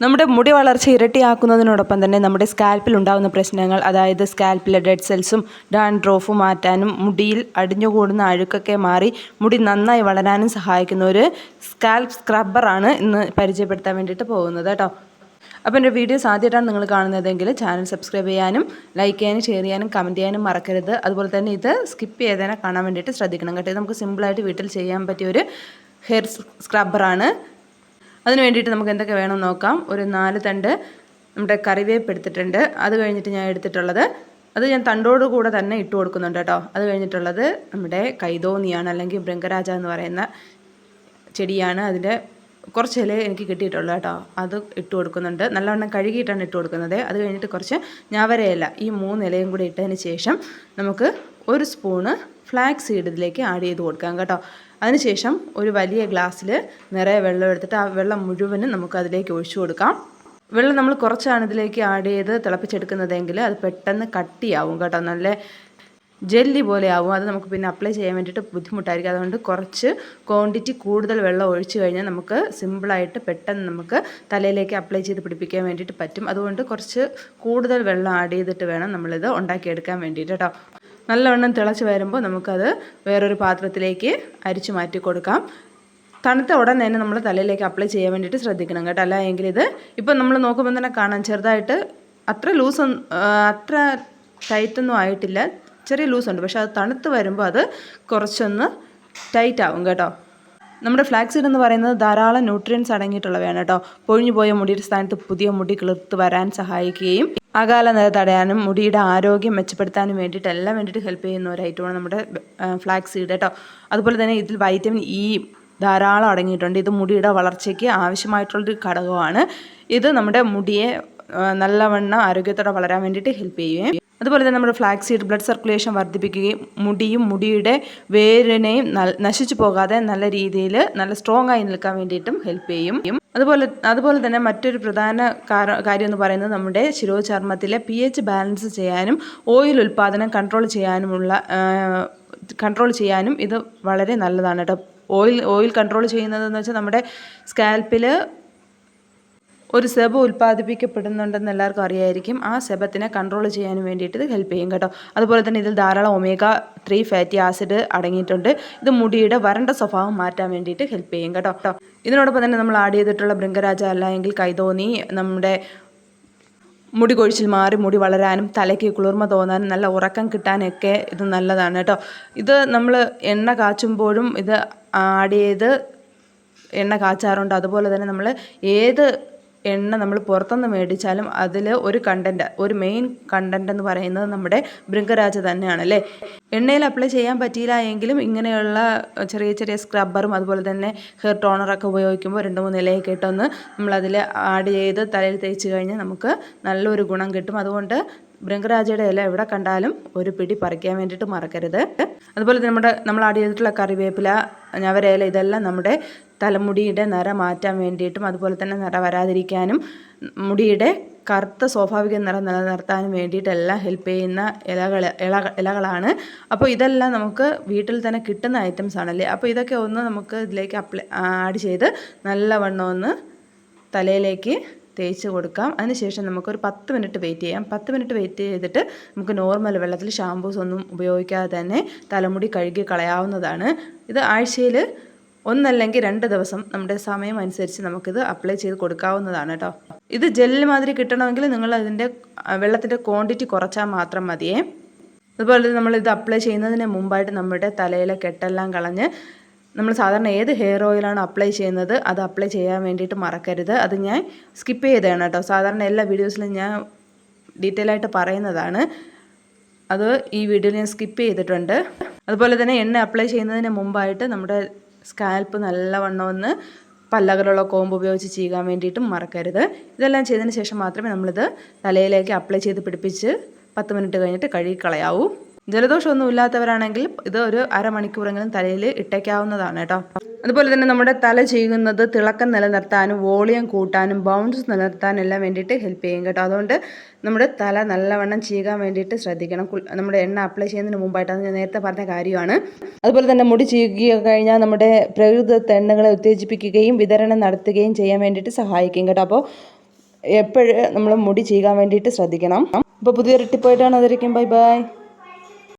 നമ്മുടെ മുടി വളർച്ച ഇരട്ടിയാക്കുന്നതിനോടൊപ്പം തന്നെ നമ്മുടെ സ്കാൽപ്പിൽ ഉണ്ടാകുന്ന പ്രശ്നങ്ങൾ അതായത് സ്കാൽപ്പിലെ ഡെഡ് സെൽസും ഡാൻഡ്രോഫും മാറ്റാനും മുടിയിൽ അടിഞ്ഞുകൂടുന്ന അഴുക്കൊക്കെ മാറി മുടി നന്നായി വളരാനും സഹായിക്കുന്ന ഒരു സ്കാൽപ്പ് സ്ക്രബ്ബറാണ് ഇന്ന് പരിചയപ്പെടുത്താൻ വേണ്ടിയിട്ട് പോകുന്നത് കേട്ടോ. അപ്പോൾ എന്റെ വീഡിയോസ് ആദ്യമായിട്ടാണ് നിങ്ങൾ കാണുന്നതെങ്കിൽ ചാനൽ സബ്സ്ക്രൈബ് ചെയ്യാനും ലൈക്ക് ചെയ്യാനും ഷെയർ ചെയ്യാനും കമന്റ് ചെയ്യാനും മറക്കരുത്. അതുപോലെ തന്നെ ഇത് സ്കിപ്പ് ചെയ്തതിനെ കാണാൻ വേണ്ടിയിട്ട് ശ്രദ്ധിക്കണം കേട്ടോ. നമുക്ക് സിമ്പിളായിട്ട് വീട്ടിൽ ചെയ്യാൻ പറ്റിയ ഒരു ഹെയർ സ്ക്രബ്ബറാണ് അതിന് വേണ്ടിയിട്ട് നമുക്ക് എന്തൊക്കെ വേണമെന്ന് നോക്കാം. ഒരു നാല് തണ്ട് നമ്മുടെ കറിവേപ്പ് എടുത്തിട്ടുണ്ട്. അത് കഴിഞ്ഞിട്ട് ഞാൻ എടുത്തിട്ടുള്ളത് അത് ഞാൻ തണ്ടോട് കൂടെ തന്നെ ഇട്ട് കൊടുക്കുന്നുണ്ട് കേട്ടോ. അത് കഴിഞ്ഞിട്ടുള്ളത് നമ്മുടെ കൈതോന്നിയാണ് അല്ലെങ്കിൽ ബൃങ്കരാജ എന്ന് പറയുന്ന ചെടിയാണ്. അതിന്റെ കുറച്ച് ഇല എനിക്ക് കിട്ടിയിട്ടുള്ളൂ കേട്ടോ. അത് ഇട്ട് കൊടുക്കുന്നുണ്ട്. നല്ലവണ്ണം കഴുകിയിട്ടാണ് ഇട്ട് കൊടുക്കുന്നത്. അത് കഴിഞ്ഞിട്ട് കുറച്ച് ഞാവരയില്ല ഈ മൂന്ന് ഇലയും കൂടി ഇട്ടതിന് ശേഷം നമുക്ക് ഒരു സ്പൂണ് ഫ്ലാക്സ് സീഡ് ഇതിലേക്ക് ആഡ് ചെയ്ത് കൊടുക്കാം കേട്ടോ. അതിനുശേഷം ഒരു വലിയ ഗ്ലാസ്സിൽ നിറയെ വെള്ളം എടുത്തിട്ട് ആ വെള്ളം മുഴുവനും നമുക്ക് അതിലേക്ക് ഒഴിച്ചു കൊടുക്കാം. വെള്ളം നമ്മൾ കുറച്ചാണ് ഇതിലേക്ക് ആഡ് ചെയ്ത് തിളപ്പിച്ചെടുക്കുന്നതെങ്കിൽ അത് പെട്ടെന്ന് കട്ടിയാവും കേട്ടോ. നല്ല ജെല്ലി പോലെ ആവും. അത് നമുക്ക് പിന്നെ അപ്ലൈ ചെയ്യാൻ വേണ്ടിയിട്ട് ബുദ്ധിമുട്ടായിരിക്കും. അതുകൊണ്ട് കുറച്ച് ക്വാണ്ടിറ്റി കൂടുതൽ വെള്ളം ഒഴിച്ചു കഴിഞ്ഞാൽ നമുക്ക് സിമ്പിളായിട്ട് പെട്ടെന്ന് നമുക്ക് തലയിലേക്ക് അപ്ലൈ ചെയ്ത് പിടിപ്പിക്കാൻ വേണ്ടിയിട്ട് പറ്റും. അതുകൊണ്ട് കുറച്ച് കൂടുതൽ വെള്ളം ആഡ് ചെയ്തിട്ട് വേണം നമ്മളിത് ഉണ്ടാക്കിയെടുക്കാൻ വേണ്ടിയിട്ട് കേട്ടോ. നല്ലവണ്ണം തിളച്ച് വരുമ്പോൾ നമുക്കത് വേറൊരു പാത്രത്തിലേക്ക് അരിച്ചു മാറ്റി കൊടുക്കാം. തണുത്ത ഉടൻ തന്നെ നമ്മൾ തലയിലേക്ക് അപ്ലൈ ചെയ്യാൻ വേണ്ടിയിട്ട് ശ്രദ്ധിക്കണം കേട്ടോ. അല്ല എങ്കിൽ ഇത് ഇപ്പം നമ്മൾ നോക്കുമ്പോൾ തന്നെ കാണാം ചെറുതായിട്ട് അത്ര ലൂസ് അത്ര ടൈറ്റൊന്നും ആയിട്ടില്ല. ചെറിയ ലൂസ് ഉണ്ട്. പക്ഷേ അത് തണുത്ത് വരുമ്പോൾ അത് കുറച്ചൊന്ന് ടൈറ്റ് ആവും കേട്ടോ. നമ്മുടെ ഫ്ലാക്സീഡ് എന്ന് പറയുന്നത് ധാരാളം ന്യൂട്രിയൻസ് അടങ്ങിയിട്ടുള്ളവയാണ് കേട്ടോ. പൊഴിഞ്ഞു പോയ മുടിയുടെ സ്ഥാനത്ത് പുതിയ മുടി കിളിർത്ത് വരാൻ സഹായിക്കുകയും അകാല നില തടയാനും മുടിയുടെ ആരോഗ്യം മെച്ചപ്പെടുത്താനും വേണ്ടിയിട്ട് എല്ലാം വേണ്ടിയിട്ട് ഹെൽപ്പ് ചെയ്യുന്ന ഒരു ഐറ്റമാണ് നമ്മുടെ ഫ്ലാക്സ് സീഡ് കേട്ടോ. അതുപോലെ തന്നെ ഇതിൽ വൈറ്റമിൻ ഇ ധാരാളം അടങ്ങിയിട്ടുണ്ട്. ഇത് മുടിയുടെ വളർച്ചയ്ക്ക് ആവശ്യമായിട്ടുള്ളൊരു ഘടകമാണ്. ഇത് നമ്മുടെ മുടിയെ നല്ലവണ്ണം ആരോഗ്യത്തോടെ വളരാൻ വേണ്ടിയിട്ട് ഹെൽപ്പ് ചെയ്യുകയും അതുപോലെ തന്നെ നമ്മുടെ ഫ്ലാക്സ് സീഡ് ബ്ലഡ് സർക്കുലേഷൻ വർദ്ധിപ്പിക്കുകയും മുടിയും മുടിയുടെ വേരിനെയും നശിച്ചു പോകാതെ നല്ല രീതിയിൽ നല്ല സ്ട്രോങ് ആയി നിൽക്കാൻ വേണ്ടിയിട്ടും ഹെൽപ്പ് ചെയ്യും. അതുപോലെ അതുപോലെ തന്നെ മറ്റൊരു പ്രധാന കാര്യം എന്ന് പറയുന്നത് നമ്മുടെ ശിരോചർമ്മത്തിലെ പി എച്ച് ബാലൻസ് ചെയ്യാനും ഓയിൽ ഉൽപ്പാദനം കൺട്രോൾ ചെയ്യാനുമുള്ള കൺട്രോൾ ചെയ്യാനും ഇത് വളരെ നല്ലതാണ് കേട്ടോ. ഓയിൽ ഓയിൽ കൺട്രോൾ ചെയ്യുന്നതെന്ന് വെച്ചാൽ നമ്മുടെ സ്കാൽപ്പിൽ ഒരു സെബ് ഉൽപ്പാദിപ്പിക്കപ്പെടുന്നുണ്ടെന്ന് എല്ലാവർക്കും അറിയായിരിക്കും. ആ സെബത്തിനെ കൺട്രോൾ ചെയ്യാൻ വേണ്ടിയിട്ട് ഇത് ഹെൽപ്പ് ചെയ്യും കേട്ടോ. അതുപോലെ തന്നെ ഇതിൽ ധാരാളം ഒമേഗ ത്രീ ഫാറ്റി ആസിഡ് അടങ്ങിയിട്ടുണ്ട്. ഇത് മുടിയുടെ വരണ്ട സ്വഭാവം മാറ്റാൻ വേണ്ടിയിട്ട് ഹെൽപ്പ് ചെയ്യും കേട്ടോ. കേട്ടോ ഇതിനോടൊപ്പം തന്നെ നമ്മൾ ആഡ് ചെയ്തിട്ടുള്ള ബൃംഗരാജ അല്ല എങ്കിൽ കൈതോന്നി നമ്മുടെ മുടി കൊഴിച്ചിൽ മാറി മുടി വളരാനും തലയ്ക്ക് കുളിർമ തോന്നാനും നല്ല ഉറക്കം കിട്ടാനൊക്കെ ഇത് നല്ലതാണ് കേട്ടോ. ഇത് നമ്മൾ എണ്ണ കാച്ചുമ്പോഴും ഇത് ആഡ് ചെയ്ത് എണ്ണ കാച്ചാറുണ്ട്. അതുപോലെ തന്നെ നമ്മൾ ഏത് എണ്ണ നമ്മൾ പുറത്തുനിന്ന് മേടിച്ചാലും അതിൽ ഒരു കണ്ടന്റ് ഒരു മെയിൻ കണ്ടന്റ് എന്ന് പറയുന്നത് നമ്മുടെ ബൃങ്കരാജ തന്നെയാണ് അല്ലേ? എണ്ണയിൽ അപ്ലൈ ചെയ്യാൻ പറ്റിയില്ല എങ്കിലും ഇങ്ങനെയുള്ള ചെറിയ ചെറിയ സ്ക്രബ്ബറും അതുപോലെ തന്നെ ഹെയർ ടോണറൊക്കെ ഉപയോഗിക്കുമ്പോൾ രണ്ട് മൂന്ന് ഇലയൊക്കെ ഇട്ടൊന്ന് നമ്മളതിൽ ആഡ് ചെയ്ത് തലയിൽ തേച്ച് കഴിഞ്ഞാൽ നമുക്ക് നല്ലൊരു ഗുണം കിട്ടും. അതുകൊണ്ട് ബൃങ്കരാജയുടെ ഇല എവിടെ കണ്ടാലും ഒരു പിടി പറിക്കാൻ വേണ്ടിയിട്ട് മറക്കരുത്. അതുപോലെ നമ്മുടെ നമ്മൾ ആഡ് ചെയ്തിട്ടുള്ള കറിവേപ്പില ഞവരയില ഇതെല്ലാം നമ്മുടെ തലമുടിയുടെ നിറ മാറ്റാൻ വേണ്ടിയിട്ടും അതുപോലെ തന്നെ നിറ വരാതിരിക്കാനും മുടിയുടെ കറുത്ത സ്വാഭാവിക നിറം നിലനിർത്താനും വേണ്ടിയിട്ടെല്ലാം ഹെൽപ്പ് ചെയ്യുന്ന ഇലകൾ ഇല ഇലകളാണ്. അപ്പോൾ ഇതെല്ലാം നമുക്ക് വീട്ടിൽ തന്നെ കിട്ടുന്ന ഐറ്റംസ് ആണല്ലേ? അപ്പോൾ ഇതൊക്കെ ഒന്ന് നമുക്ക് ഇതിലേക്ക് അപ്ലൈ ആഡ് ചെയ്ത് നല്ലവണ്ണം ഒന്ന് തലയിലേക്ക് തേച്ച് കൊടുക്കാം. അതിനുശേഷം നമുക്കൊരു പത്ത് മിനിറ്റ് വെയിറ്റ് ചെയ്യാം. പത്ത് മിനിറ്റ് വെയിറ്റ് ചെയ്തിട്ട് നമുക്ക് നോർമൽ വെള്ളത്തിൽ ഷാമ്പൂസ് ഒന്നും ഉപയോഗിക്കാതെ തന്നെ തലമുടി കഴുകി കളയാവുന്നതാണ്. ഇത് ആഴ്ചയിൽ ഒന്നല്ലെങ്കിൽ രണ്ട് ദിവസം നമ്മുടെ സമയം അനുസരിച്ച് നമുക്കിത് അപ്ലൈ ചെയ്ത് കൊടുക്കാവുന്നതാണ് കേട്ടോ ഇത് ജെല്ല് മാതിരി കിട്ടണമെങ്കിൽ നിങ്ങൾ അതിന്റെ വെള്ളത്തിന്റെ ക്വാണ്ടിറ്റി കുറച്ചാൽ മാത്രം മതിയേ. അതുപോലെ നമ്മൾ ഇത് അപ്ലൈ ചെയ്യുന്നതിന് മുമ്പായിട്ട് നമ്മുടെ തലയിലെ കെട്ടെല്ലാം കളഞ്ഞ് നമ്മൾ സാധാരണ ഏത് ഹെയർ ഓയിലാണ് അപ്ലൈ ചെയ്യുന്നത് അത് അപ്ലൈ ചെയ്യാൻ വേണ്ടിയിട്ട് മറക്കരുത്. അത് ഞാൻ സ്കിപ്പ് ചെയ്തതാണ് കേട്ടോ. സാധാരണ എല്ലാ വീഡിയോസിലും ഞാൻ ഡീറ്റെയിൽ ആയിട്ട് പറയുന്നതാണ്. അത് ഈ വീഡിയോയിൽ ഞാൻ സ്കിപ്പ് ചെയ്തിട്ടുണ്ട്. അതുപോലെ തന്നെ എണ്ണ അപ്ലൈ ചെയ്യുന്നതിന് മുമ്പായിട്ട് നമ്മുടെ സ്കാൽപ്പ് നല്ലവണ്ണം ഒന്ന് പല്ലകളുള്ള കോമ്പ് ഉപയോഗിച്ച് ചെയ്യാൻ വേണ്ടിയിട്ടും മറക്കരുത്. ഇതെല്ലാം ചെയ്തതിന് ശേഷം മാത്രമേ നമ്മളിത് തലയിലേക്ക് അപ്ലൈ ചെയ്ത് പിടിപ്പിച്ച് പത്ത് മിനിറ്റ് കഴിഞ്ഞിട്ട് കഴുകി കളയാവൂ ജലദോഷമൊന്നും ഇല്ലാത്തവരാണെങ്കിൽ ഇത് ഒരു അരമണിക്കൂറെങ്കിലും തലയിൽ ഇട്ടേക്കാവുന്നതാണ് കേട്ടോ. അതുപോലെ തന്നെ നമ്മുടെ തല ചെയ്യുന്നത് തിളക്കം നിലനിർത്താനും വോളിയം കൂട്ടാനും ബൗൺസ് നിലനിർത്താനും എല്ലാം വേണ്ടിയിട്ട് ഹെൽപ്പ് ചെയ്യും കേട്ടോ. അതുകൊണ്ട് നമ്മുടെ തല നല്ലവണ്ണം ചെയ്യാൻ വേണ്ടിയിട്ട് ശ്രദ്ധിക്കണം. നമ്മുടെ എണ്ണ അപ്ലൈ ചെയ്യുന്നതിന് മുമ്പായിട്ടാണ് ഞാൻ നേരത്തെ പറഞ്ഞ കാര്യമാണ്. അതുപോലെ തന്നെ മുടി ചീകുക കഴിഞ്ഞാൽ നമ്മുടെ പ്രകൃത എണ്ണകളെ ഉത്തേജിപ്പിക്കുകയും വിതരണം നടത്തുകയും ചെയ്യാൻ വേണ്ടിയിട്ട് സഹായിക്കും കേട്ടോ. അപ്പോൾ എപ്പോഴും നമ്മൾ മുടി ചെയ്യാൻ വേണ്ടിയിട്ട് ശ്രദ്ധിക്കണം. അപ്പോൾ പുതിയൊരു ടിപ്പായിട്ടാണ് അതിരിക്കും ബൈ ബൈ